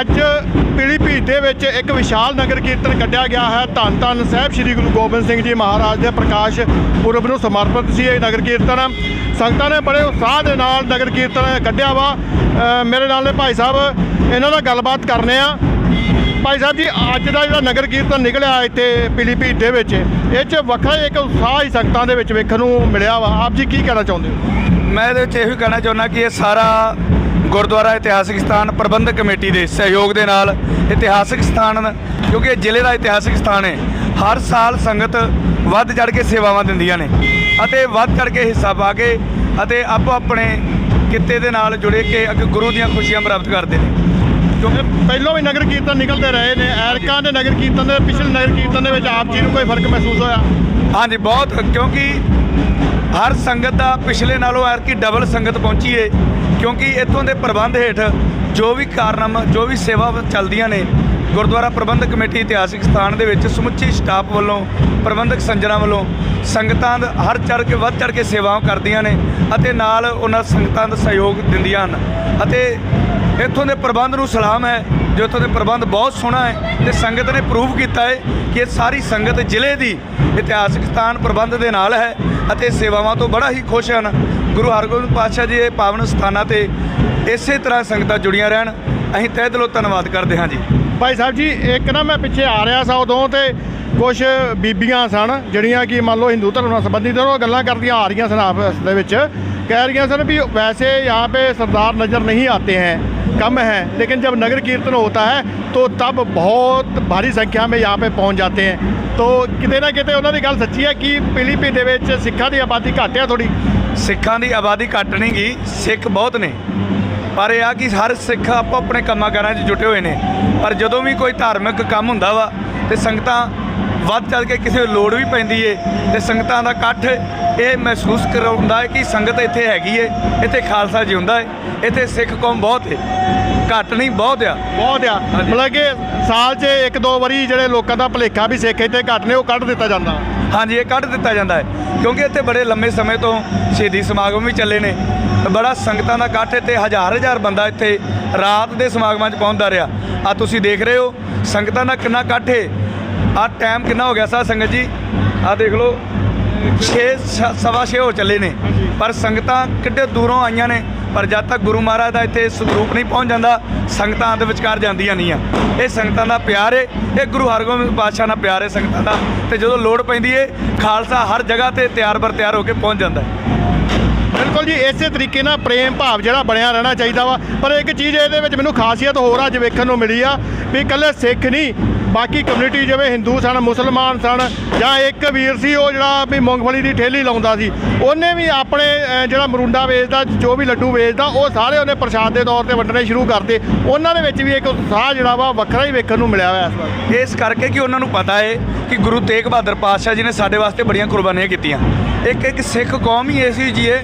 ਅੱਜ ਪੀਲੀਭੀਤ ਦੇ ਵਿੱਚ ਇੱਕ ਵਿਸ਼ਾਲ ਨਗਰ ਕੀਰਤਨ ਕੱਢਿਆ ਗਿਆ ਹੈ। ਧੰਨ ਧੰਨ ਸਾਹਿਬ ਸ੍ਰੀ ਗੁਰੂ ਗੋਬਿੰਦ ਸਿੰਘ ਜੀ ਮਹਾਰਾਜ ਦੇ ਪ੍ਰਕਾਸ਼ ਪੁਰਬ ਨੂੰ ਸਮਰਪਿਤ ਸੀ ਇਹ ਨਗਰ ਕੀਰਤਨ। ਸੰਗਤਾਂ ਨੇ ਬੜੇ ਉਤਸ਼ਾਹ ਦੇ ਨਾਲ ਨਗਰ ਕੀਰਤਨ ਕੱਢਿਆ ਵਾ। ਮੇਰੇ ਨਾਲ ਨੇ ਭਾਈ ਸਾਹਿਬ, ਇਹਨਾਂ ਨਾਲ ਗੱਲਬਾਤ ਕਰਨੇ ਆ। ਭਾਈ ਸਾਹਿਬ ਜੀ, ਅੱਜ ਦਾ ਜਿਹੜਾ ਨਗਰ ਕੀਰਤਨ ਨਿਕਲਿਆ ਇੱਥੇ ਪੀਲੀਭੀਤ ਦੇ ਵਿੱਚ, ਇਹ 'ਚ ਵੱਖਰਾ ਇੱਕ ਉਤਸ਼ਾਹ ਹੀ ਸੰਗਤਾਂ ਦੇ ਵਿੱਚ ਵੇਖਣ ਨੂੰ ਮਿਲਿਆ ਵਾ। ਆਪ ਜੀ ਕੀ ਕਹਿਣਾ ਚਾਹੁੰਦੇ ਹੋ? ਮੈਂ ਇਹਦੇ ਵਿੱਚ ਇਹੋ ਹੀ ਕਹਿਣਾ ਚਾਹੁੰਦਾ ਕਿ ਇਹ ਸਾਰਾ ਗੁਰਦੁਆਰਾ ਇਤਿਹਾਸਿਕ ਸਥਾਨ ਪ੍ਰਬੰਧਕ ਕਮੇਟੀ ਦੇ ਸਹਿਯੋਗ ਦੇ ਨਾਲ ਇਤਿਹਾਸਿਕ ਸਥਾਨ ਕਿਉਂਕਿ ਇਹ ਜ਼ਿਲ੍ਹੇ ਦਾ ਇਤਿਹਾਸਿਕ ਸਥਾਨ ਹੈ। ਹਰ ਸਾਲ ਸੰਗਤ ਵੱਧ ਚੜ ਕੇ ਸੇਵਾਵਾਂ ਦਿੰਦੀਆਂ ਨੇ ਅਤੇ ਵੱਧ ਚੜ ਕੇ ਹਿੱਸਾ ਪਾ ਕੇ ਅਤੇ ਆਪੋ ਆਪਣੇ ਕਿੱਤੇ ਦੇ ਨਾਲ ਜੁੜੇ ਕੇ ਅੱਗੇ ਗੁਰੂ ਦੀਆਂ ਖੁਸ਼ੀਆਂ ਪ੍ਰਾਪਤ ਕਰਦੇ ਨੇ। ਕਿਉਂਕਿ ਪਹਿਲਾਂ ਵੀ ਨਗਰ ਕੀਰਤਨ ਨਿਕਲਦੇ ਰਹੇ ਨੇ। ਐਰਕਾਂ ਦੇ ਨਗਰ ਕੀਰਤਨ ਦੇ ਪਿਛਲੇ ਨਗਰ ਕੀਰਤਨ ਦੇ ਵਿੱਚ ਆਪ ਜੀ ਨੂੰ ਕੋਈ ਫ਼ਰਕ ਮਹਿਸੂਸ ਹੋਇਆ? ਹਾਂਜੀ ਬਹੁਤ ਕਿਉਂਕਿ ਹਰ ਸੰਗਤ ਦਾ ਪਿਛਲੇ ਨਾਲੋਂ ਐਰ ਕੀ ਡਬਲ ਸੰਗਤ ਪਹੁੰਚੀ ਏ, ਕਿਉਂਕਿ ਇੱਥੋਂ ਦੇ ਪ੍ਰਬੰਧ ਹੇਠ ਜੋ ਵੀ ਕਾਰਨਾਮਾ, ਜੋ ਵੀ ਸੇਵਾ ਚੱਲਦੀਆਂ ਨੇ, ਗੁਰਦੁਆਰਾ ਪ੍ਰਬੰਧਕ ਕਮੇਟੀ ਇਤਿਹਾਸਿਕ ਸਥਾਨ ਦੇ ਵਿੱਚ ਸਮੁੱਚੀ ਸਟਾਫ ਵੱਲੋਂ, ਪ੍ਰਬੰਧਕ ਸੰਜਣਾ ਵੱਲੋਂ ਸੰਗਤਾਂ ਦਾ ਹਰ ਚੜ ਕੇ, ਵੱਧ ਚੜ ਕੇ ਸੇਵਾਵਾਂ ਕਰਦੀਆਂ ਨੇ ਅਤੇ ਨਾਲ ਉਹਨਾਂ ਸੰਗਤਾਂ ਦਾ ਸਹਿਯੋਗ ਦਿੰਦੀਆਂ ਹਨ। ਅਤੇ ਇੱਥੋਂ ਦੇ ਪ੍ਰਬੰਧ ਨੂੰ ਸਲਾਮ ਹੈ, ਜੋ ਇੱਥੋਂ ਦੇ ਪ੍ਰਬੰਧ ਬਹੁਤ ਸੋਹਣਾ ਹੈ ਤੇ ਸੰਗਤ ਨੇ ਪ੍ਰੂਵ ਕੀਤਾ ਹੈ ਕਿ ਸਾਰੀ ਸੰਗਤ ਜ਼ਿਲ੍ਹੇ ਦੀ ਇਤਿਹਾਸਕ ਸਥਾਨ ਪ੍ਰਬੰਧ ਦੇ ਨਾਲ ਹੈ ਅਤੇ ਸੇਵਾਵਾਂ ਤੋਂ ਬੜਾ ਹੀ ਖੁਸ਼ ਹਨ। ਗੁਰੂ ਹਰਗੋਬਿੰਦ ਪਾਤਸ਼ਾਹ ਜੀ ਦੇ ਪਾਵਨ ਸਥਾਨਾਂ ਤੇ ਇਸੇ ਤਰ੍ਹਾਂ ਸੰਗਤਾਂ ਜੁੜੀਆਂ ਰਹਿਣ। ਅਸੀਂ ਤਹਿ ਦਿਲੋਂ ਧੰਨਵਾਦ ਕਰਦੇ ਹਾਂ ਜੀ। ਭਾਈ ਸਾਹਿਬ ਜੀ, ਇੱਕ ਨਾ ਮੈਂ ਪਿੱਛੇ ਆ ਰਿਹਾ ਸਾਂ ਉਦੋਂ ਤੇ ਕੁਝ ਬੀਬੀਆਂ ਸਨ, ਜਿਹੜੀਆਂ ਕਿ ਮੰਨ ਲਓ ਹਿੰਦੂ ਧਰਮ ਨਾਲ ਸੰਬੰਧਿਤ ਉਹ ਗੱਲਾਂ ਕਰਦੀਆਂ ਆ ਰਹੀਆਂ ਸਨ ਆਪਸ ਦੇ ਵਿੱਚ। ਕਹਿ ਰਹੀਆਂ ਸਨ ਵੀ ਵੈਸੇ ਯਹਾਂ ਪੇ ਸਰਦਾਰ ਨਜ਼ਰ ਨਹੀਂ ਆਤੇ ਹੈ। कम हैं लेकिन जब नगर कीर्तन होता है तो तब बहुत भारी संख्या में यहाँ पे पहुँच जाते हैं तो ਕਿਤੇ ਨਾ ਕਿਤੇ ਉਹਨਾਂ ਦੀ ਗੱਲ ਸੱਚੀ ਹੈ ਕਿ ਪੀਲੀਭੀਤ ਦੇ ਵਿੱਚ ਸਿੱਖਾਂ ਦੀ ਆਬਾਦੀ ਘੱਟ ਹੈ ਥੋੜੀ ਸਿੱਖਾਂ ਦੀ ਆਬਾਦੀ ਘੱਟ ਨਹੀਂ ਗੀ ਸਿੱਖ ਬਹੁਤ ਨੇ ਪਰ ਇਹ ਆ ਕਿ ਹਰ ਸਿੱਖ ਆਪੋ ਆਪਣੇ ਕੰਮਾਂ ਕਾਰਾਂ 'ਚ ਜੁਟੇ ਹੋਏ ਨੇ ਪਰ ਜਦੋਂ ਵੀ ਕੋਈ ਧਾਰਮਿਕ ਕੰਮ ਹੁੰਦਾ ਵਾ ਤੇ ਸੰਗਤਾਂ ਵੱਧ ਚੱਲ ਕੇ ਕਿਸੇ ਨੂੰ ਲੋੜ ਵੀ ਪੈਂਦੀ ਏ ਤੇ ਸੰਗਤਾਂ ਦਾ ਇਕੱਠ ਇਹ ਮਹਿਸੂਸ ਕਰਾਉਂਦਾ ਹੈ ਕਿ ਸੰਗਤ ਇੱਥੇ ਹੈਗੀ ਏ ਇੱਥੇ ਖਾਲਸਾ ਜਿਉਂਦਾ ਏ ਇੱਥੇ ਸਿੱਖ ਕੌਮ ਬਹੁਤ ਏ ਘੱਟ ਨਹੀਂ ਬਹੁਤ ਆ। ਬਹੁਤ ਆ। ਮਤਲਬ ਕਿ ਸਾਲ 'ਚ ਇੱਕ ਦੋ ਵਾਰੀ ਜਿਹੜੇ ਲੋਕਾਂ ਦਾ ਭਲੇਖਾ ਵੀ ਸਿੱਖ ਇੱਥੇ ਘੱਟ ਨੇ ਉਹ ਕੱਢ ਦਿੱਤਾ ਜਾਂਦਾ। ਹਾਂਜੀ ਇਹ ਕੱਢ ਦਿੱਤਾ ਜਾਂਦਾ ਹੈ ਕਿਉਂਕਿ ਇੱਥੇ ਬੜੇ ਲੰਮੇ ਸਮੇਂ ਤੋਂ ਸ਼ਹੀਦੀ ਸਮਾਗਮ ਵੀ ਚੱਲੇ ਨੇ। ਬੜਾ ਸੰਗਤਾਂ ਦਾ ਇਕੱਠ ਇੱਥੇ ਹਜ਼ਾਰ ਹਜ਼ਾਰ ਬੰਦਾ ਇੱਥੇ ਰਾਤ ਦੇ ਸਮਾਗਮਾਂ 'ਚ ਪਹੁੰਚਦਾ ਰਿਹਾ। ਆ ਤੁਸੀਂ ਦੇਖ ਰਹੇ ਹੋ ਸੰਗਤਾਂ ਦਾ ਕਿੰਨਾ ਇਕੱਠ ਹੈ ਆ ਟਾਈਮ ਕਿੰਨਾ ਹੋ ਗਿਆ ਸਾ ਸੰਗਤ ਜੀ? ਆ ਦੇਖ ਲਓ 6 ਸਵਾ ਛੇ ਹੋ ਚੱਲੇ ਨੇ। ਪਰ ਸੰਗਤਾਂ ਕਿੱਡੇ ਦੂਰੋਂ ਆਈਆਂ ਨੇ ਪਰ ਜਦ ਤੱਕ ਗੁਰੂ ਮਹਾਰਾਜ ਦਾ ਇੱਥੇ ਸਰੂਪ ਨਹੀਂ ਪਹੁੰਚ ਜਾਂਦਾ ਸੰਗਤਾਂ ਦੇ ਵਿਚਕਾਰ ਜਾਂਦੀਆਂ ਨਹੀਂ ਆ। ਇਹ ਸੰਗਤਾਂ ਦਾ ਪਿਆਰ ਏ ਇਹ ਗੁਰੂ ਹਰਗੋਬਿੰਦ ਪਾਤਸ਼ਾਹ ਨਾਲ ਪਿਆਰ ਏ ਸੰਗਤਾਂ ਦਾ। ਤੇ ਜਦੋਂ ਲੋੜ ਪੈਂਦੀ ਏ ਖਾਲਸਾ ਹਰ ਜਗ੍ਹਾ ਤੇ ਤਿਆਰ ਬਰ ਤਿਆਰ ਹੋ ਕੇ ਪਹੁੰਚ ਜਾਂਦਾ ਹੈ। ਬਿਲਕੁਲ ਜੀ ਇਸੇ ਤਰੀਕੇ ਨਾਲ ਪ੍ਰੇਮ ਭਾਵ ਜਿਹੜਾ ਬਣਿਆ ਰਹਿਣਾ ਚਾਹੀਦਾ ਵਾ। ਪਰ ਇੱਕ ਚੀਜ਼ ਇਹਦੇ ਵਿੱਚ ਮੈਨੂੰ ਖਾਸੀਅਤ ਹੋਰ ਅੱਜ ਵੇਖਣ ਨੂੰ ਮਿਲੀ ਆ ਵੀ ਇਕੱਲੇ ਸਿੱਖ ਨਹੀਂ ਬਾਕੀ ਕਮਿਊਨਿਟੀ ਜਿਵੇਂ ਹਿੰਦੂ ਸਨ, ਮੁਸਲਮਾਨ ਸਨ ਜਾਂ ਇੱਕ ਵੀਰ ਸੀ, ਉਹ ਜਿਹੜਾ ਵੀ ਮੂੰਗਫਲੀ ਦੀ ਠੇਲੀ ਲਾਉਂਦਾ ਸੀ, ਉਹਨੇ ਵੀ ਆਪਣੇ ਜਿਹੜਾ ਮਰੂੰਡਾ ਵੇਚਦਾ, ਜੋ ਵੀ ਲੱਡੂ ਵੇਚਦਾ, ਉਹ ਸਾਰੇ ਉਹਨੇ ਪ੍ਰਸ਼ਾਦ ਦੇ ਤੌਰ ਤੇ ਵੰਡਣੇ ਸ਼ੁਰੂ ਕਰਦੇ ਉਹਨਾਂ ਦੇ ਵਿੱਚ ਵੀ ਇੱਕ ਉਤਸ਼ਾਹ ਜਿਹੜਾ ਵਾ, ਵੱਖਰਾ ਹੀ ਵੇਖਣ ਨੂੰ ਮਿਲਿਆ ਹੋਇਆ ਇਸ ਵਾਰ। ਇਸ ਕਰਕੇ ਕਿ ਉਹਨਾਂ ਨੂੰ ਪਤਾ ਹੈ ਕਿ ਗੁਰੂ ਤੇਗ ਬਹਾਦਰ ਪਾਤਸ਼ਾਹ ਜੀ ਨੇ ਸਾਡੇ ਵਾਸਤੇ ਬੜੀਆਂ ਕੁਰਬਾਨੀਆਂ ਕੀਤੀਆਂ। ਇੱਕ ਇੱਕ ਸਿੱਖ ਕੌਮ ਹੀ ਐਸੀ ਜੀ ਏ